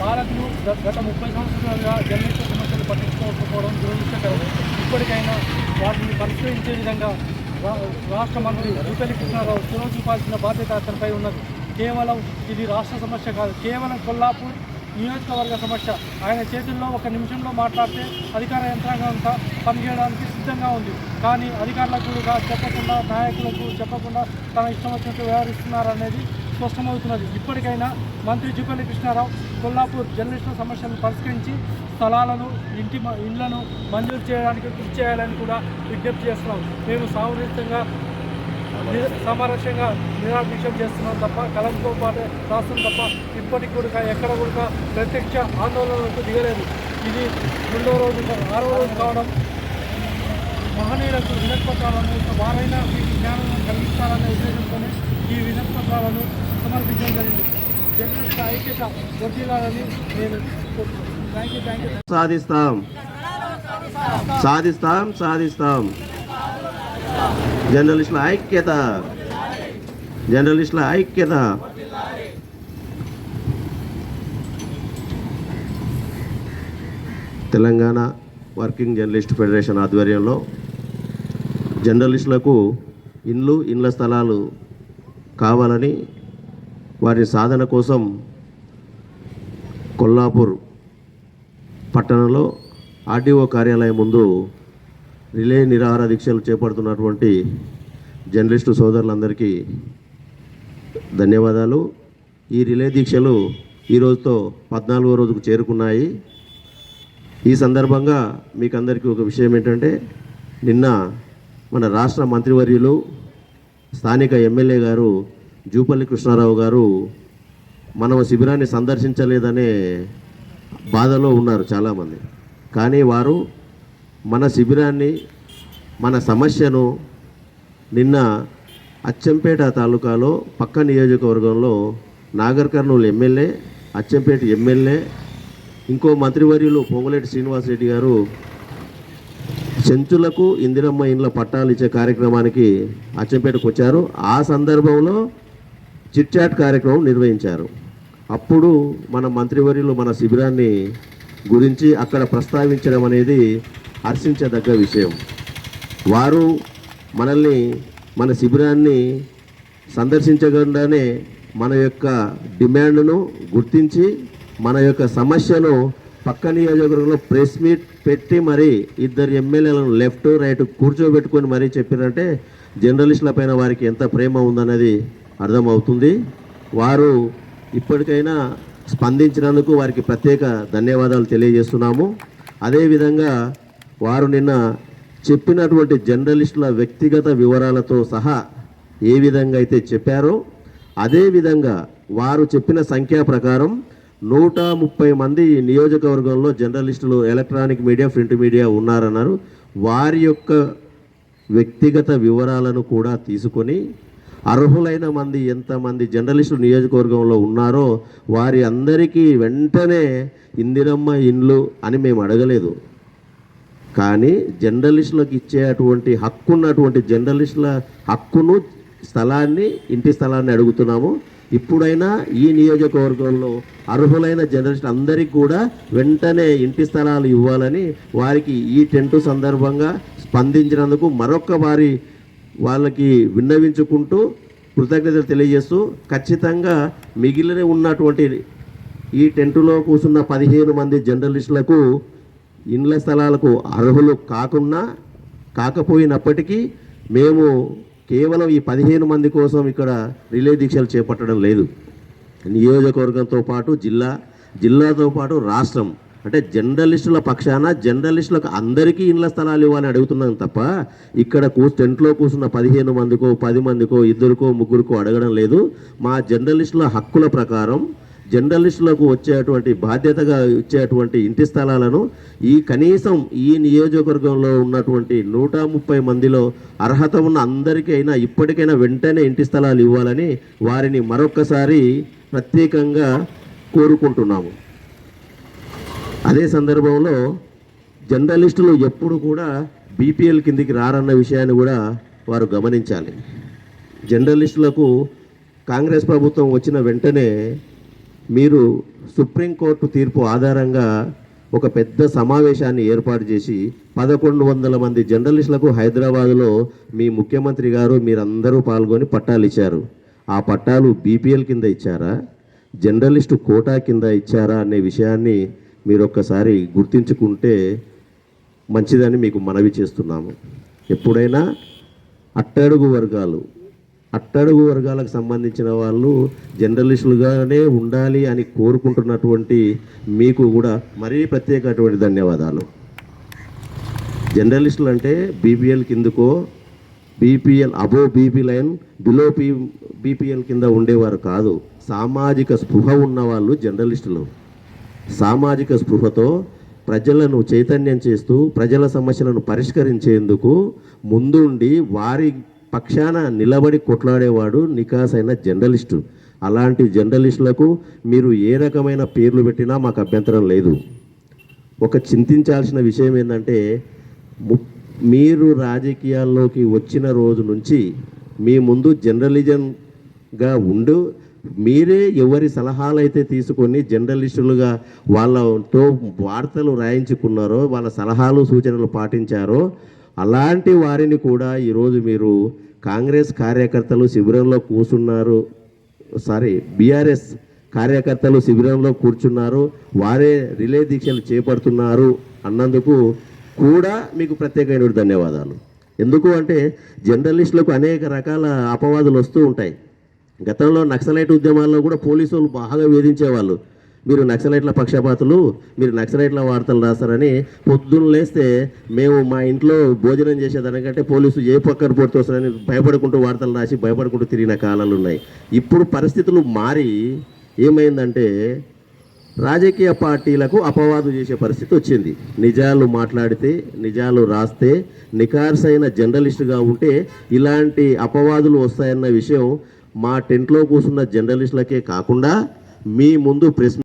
పాలకులు గత ముప్పై సంవత్సరాలుగా జర్నలిస్టు సమస్యలు పట్టించుకోకపోవడం దురదృష్టకరం. ఇప్పటికైనా వాటిని పరిష్కరించే విధంగా రాష్ట్ర మంత్రి రూపల్లి కృష్ణారావు చొరవ చూపాల్సిన బాధ్యత అతనిపై ఉన్నది. కేవలం ఇది రాష్ట్ర సమస్య కాదు. కేవలం కొల్లాపూర్ నియోజకవర్గ సమస్య. ఆయన చేతుల్లో ఒక నిమిషంలో మాట్లాడితే అధికార యంత్రాంగం అంతా పనిచేయడానికి సిద్ధంగా ఉంది. కానీ అధికారులకు కూడా చెప్పకుండా నాయకులకు చెప్పకుండా తన ఇష్టం వచ్చినట్టు వ్యవహరిస్తున్నారనేది స్పష్టమవుతున్నది. ఇప్పటికైనా మంత్రి జూపల్లి కృష్ణారావు కొల్లాపూర్ జర్నలిస్టుల సమస్యలను పరిష్కరించి స్థలాలను ఇంటి మ- ఇండ్లను మంజూరు చేయడానికి కృషి చేయాలని కూడా విజ్ఞప్తి చేస్తున్నాం. మేము సామరస్యంగా ని- సామరస్యంగా చేస్తున్నాం తప్ప కలంతో పాటు రాష్ట్రం తప్ప ఇప్పటికి కూడా ఎక్కడ కూడా ప్రత్యక్ష ఆందోళనలకు దిగలేదు. ఇది రెండో రోజు ఆరో రోజు కావడం మహనీయులకు వినతిపత్రాలను వారైనా మీకు జ్ఞానం కలిగి ఉద్దేశంతోనే ఈ వినతిపత్రాలను సమర్పించడం జరిగింది. జర్నలిస్టుల ఐక్యత వర్ధిల్లాలని నేను థ్యాంక్ యూ థ్యాంక్ యూ సాధిస్తాం. సాధిస్తాం సాధిస్తాం. జర్నలిస్టుల ఐక్యత. జర్నలిస్టుల ఐక్యత. తెలంగాణ వర్కింగ్ జర్నలిస్ట్ ఫెడరేషన్ ఆధ్వర్యంలో జర్నలిస్టులకు ఇండ్లు ఇండ్ల స్థలాలు కావాలని వారి సాధన కోసం కొల్లాపూర్ పట్టణంలో ఆర్డీఓ కార్యాలయం ముందు రిలే నిరాహార దీక్షలు చేపడుతున్నటువంటి జర్నలిస్టు సోదరులందరికీ ధన్యవాదాలు. ఈ రిలే దీక్షలు ఈ రోజుతో పద్నాలుగో రోజుకు చేరుకున్నాయి. ఈ సందర్భంగా మీకు అందరికీ ఒక విషయం ఏంటంటే నిన్న మన రాష్ట్ర మంత్రివర్యులు స్థానిక ఎమ్మెల్యే గారు జూపల్లి కృష్ణారావు గారు మనం శిబిరాన్ని సందర్శించలేదనే బాధలో ఉన్నారు చాలామంది. కానీ వారు మన శిబిరాన్ని మన సమస్యను నిన్న అచ్చంపేట తాలూకాలో పక్క నియోజకవర్గంలో నాగర్ కర్నూలు ఎమ్మెల్యే అచ్చంపేట ఎమ్మెల్యే ఇంకో మంత్రివర్యులు పొంగులేటి శ్రీనివాసరెడ్డి గారు చెంచులకు ఇందిరమ్మ ఇండ్ల పట్టాలు ఇచ్చే కార్యక్రమానికి అచ్చంపేటకు వచ్చారు. ఆ సందర్భంలో చిట్చాట్ కార్యక్రమం నిర్వహించారు. అప్పుడు మన మంత్రివర్యులు మన శిబిరాన్ని గురించి అక్కడ ప్రస్తావించడం అనేది హర్షించదగ్గ విషయం. వారు మనల్ని మన శిబిరాన్ని సందర్శించకుండానే మన యొక్క డిమాండ్ను గుర్తించి మన యొక్క సమస్యను పక్క నియోజకవర్గంలో ప్రెస్ మీట్ పెట్టి మరి ఇద్దరు ఎమ్మెల్యేలను లెఫ్ట్ రైట్ కూర్చోబెట్టుకొని మరీ చెప్పారంటే జర్నలిస్టుల పైన వారికి ఎంత ప్రేమ ఉందన్నది అర్థమవుతుంది. వారు ఇప్పటికైనా స్పందించినందుకు వారికి ప్రత్యేక ధన్యవాదాలు తెలియజేస్తున్నాము. అదేవిధంగా వారు నిన్న చెప్పినటువంటి జర్నలిస్టుల వ్యక్తిగత వివరాలతో సహా ఏ విధంగా అయితే చెప్పారో అదేవిధంగా వారు చెప్పిన సంఖ్యా ప్రకారం నూట ముప్పై మంది నియోజకవర్గంలో జర్నలిస్టులు ఎలక్ట్రానిక్ మీడియా ప్రింట్ మీడియా ఉన్నారన్నారు. వారి యొక్క వ్యక్తిగత వివరాలను కూడా తీసుకొని అర్హులైన మంది ఎంతమంది జర్నలిస్టులు నియోజకవర్గంలో ఉన్నారో వారి అందరికీ వెంటనే ఇందిరమ్మ ఇండ్లు అని మేము అడగలేదు. కానీ జర్నలిస్టులకు ఇచ్చేటువంటి హక్కు ఉన్నటువంటి జర్నలిస్టుల హక్కును స్థలాన్ని ఇంటి స్థలాన్ని అడుగుతున్నాము. ఇప్పుడైనా ఈ నియోజకవర్గంలో అర్హులైన జర్నలిస్టులు అందరికీ కూడా వెంటనే ఇంటి స్థలాలు ఇవ్వాలని వారికి ఈ టెంటు సందర్భంగా స్పందించినందుకు మరొక్క వారి వాళ్ళకి విన్నవించుకుంటూ కృతజ్ఞతలు తెలియజేస్తూ ఖచ్చితంగా మిగిలిన ఉన్నటువంటి ఈ టెంటులో కూర్చున్న పదిహేను మంది జర్నలిస్టులకు ఇండ్ల స్థలాలకు అర్హులు కాకున్నా కాకపోయినప్పటికీ మేము కేవలం ఈ పదిహేను మంది కోసం ఇక్కడ రిలే దీక్షలు చేపట్టడం లేదు. నియోజకవర్గంతో పాటు జిల్లా జిల్లాతో పాటు రాష్ట్రం. అంటే జర్నలిస్టుల పక్షాన జర్నలిస్టులకు అందరికీ ఇండ్ల స్థలాలు ఇవ్వాలని అడుగుతున్నాం తప్ప ఇక్కడ కూ టెంట్లో కూర్చున్న పదిహేను మందికో పది మందికో ఇద్దరికో ముగ్గురికో అడగడం లేదు. మా జర్నలిస్టుల హక్కుల ప్రకారం జర్నలిస్టులకు వచ్చేటువంటి బాధ్యతగా ఇచ్చేటువంటి ఇంటి స్థలాలను ఈ కనీసం ఈ నియోజకవర్గంలో ఉన్నటువంటి నూట ముప్పై మందిలో అర్హత ఉన్న అందరికైనా ఇప్పటికైనా వెంటనే ఇంటి స్థలాలు ఇవ్వాలని వారిని మరొక్కసారి ప్రత్యేకంగా కోరుకుంటున్నాము. అదే సందర్భంలో జర్నలిస్టులు ఎప్పుడు కూడా బీపీఎల్ కిందికి రారన్న విషయాన్ని కూడా వారు గమనించాలి. జర్నలిస్టులకు కాంగ్రెస్ ప్రభుత్వం వచ్చిన వెంటనే మీరు సుప్రీంకోర్టు తీర్పు ఆధారంగా ఒక పెద్ద సమావేశాన్ని ఏర్పాటు చేసి పదకొండు వందల మంది జర్నలిస్టులకు హైదరాబాదులో మీ ముఖ్యమంత్రి గారు మీరందరూ పాల్గొని పట్టాలు ఇచ్చారు. ఆ పట్టాలు బీపీఎల్ కింద ఇచ్చారా? జర్నలిస్టు కోటా కింద ఇచ్చారా అనే విషయాన్ని మీరు ఒక్కసారి గుర్తించుకుంటే మంచిదని మీకు మనవి చేస్తున్నాము. ఎప్పుడైనా అట్టడుగు వర్గాలు అట్టడుగు వర్గాలకు సంబంధించిన వాళ్ళు జర్నలిస్టులుగానే ఉండాలి అని కోరుకుంటున్నటువంటి మీకు కూడా మరీ ప్రత్యేకటువంటి ధన్యవాదాలు. జర్నలిస్టులు అంటే BPL కిందకో BPL above BP line below P BPL కింద ఉండేవారు కాదు. సామాజిక స్పృహ ఉన్నవాళ్ళు జర్నలిస్టులు. సామాజిక స్పృహతో ప్రజలను చైతన్యం చేస్తూ ప్రజల సమస్యలను పరిష్కరించేందుకు ముందుండి వారి పక్షాన నిలబడి కొట్లాడేవాడు నికాసైన జర్నలిస్టు. అలాంటి జర్నలిస్టులకు మీరు ఏ రకమైన పేర్లు పెట్టినా మాకు అభ్యంతరం లేదు. ఒక చింతించాల్సిన విషయం ఏంటంటే ము- మీరు రాజకీయాల్లోకి వచ్చిన రోజు నుంచి మీ ముందు జర్నలిజంగా ఉండు. మీరే ఎవరి సలహాలు అయితే తీసుకొని జర్నలిస్టులుగా వాళ్ళతో వార్తలు రాయించుకున్నారో వాళ్ళ సలహాలు సూచనలు పాటించారో అలాంటి వారిని కూడా ఈరోజు మీరు కాంగ్రెస్ కార్యకర్తలు శిబిరంలో కూర్చున్నారు. సారీ బీఆర్ఎస్ కార్యకర్తలు శిబిరంలో కూర్చున్నారు. వారే రిలే దీక్షలు చేపడుతున్నారు అన్నందుకు కూడా మీకు ప్రత్యేకమైన ధన్యవాదాలు. ఎందుకు అంటే జర్నలిస్టులకు అనేక రకాల అపవాదులు వస్తూ ఉంటాయి. గతంలో నక్సలైట్ ఉద్యమాల్లో కూడా పోలీసు వాళ్ళు బాగా వేధించేవాళ్ళు. మీరు నక్సలైట్ల పక్షపాతులు మీరు నక్సలైట్ల వార్తలు రాస్తారని పొద్దున్న లేస్తే మేము మా ఇంట్లో భోజనం చేసేదానికంటే పోలీసు ఏ పక్కన పోతే భయపడుకుంటూ వార్తలు రాసి భయపడుకుంటూ తిరిగిన కాలాలు ఉన్నాయి. ఇప్పుడు పరిస్థితులు మారి ఏమైందంటే రాజకీయ పార్టీలకు అపవాదు చేసే పరిస్థితి వచ్చింది. నిజాలు మాట్లాడితే నిజాలు రాస్తే నికార్సైన జర్నలిస్టుగా ఉంటే ఇలాంటి అపవాదులు వస్తాయన్న విషయం మా టెంట్లో కూర్చున్న జర్నలిస్టులకే కాకుండా మీ ముందు ప్రెస్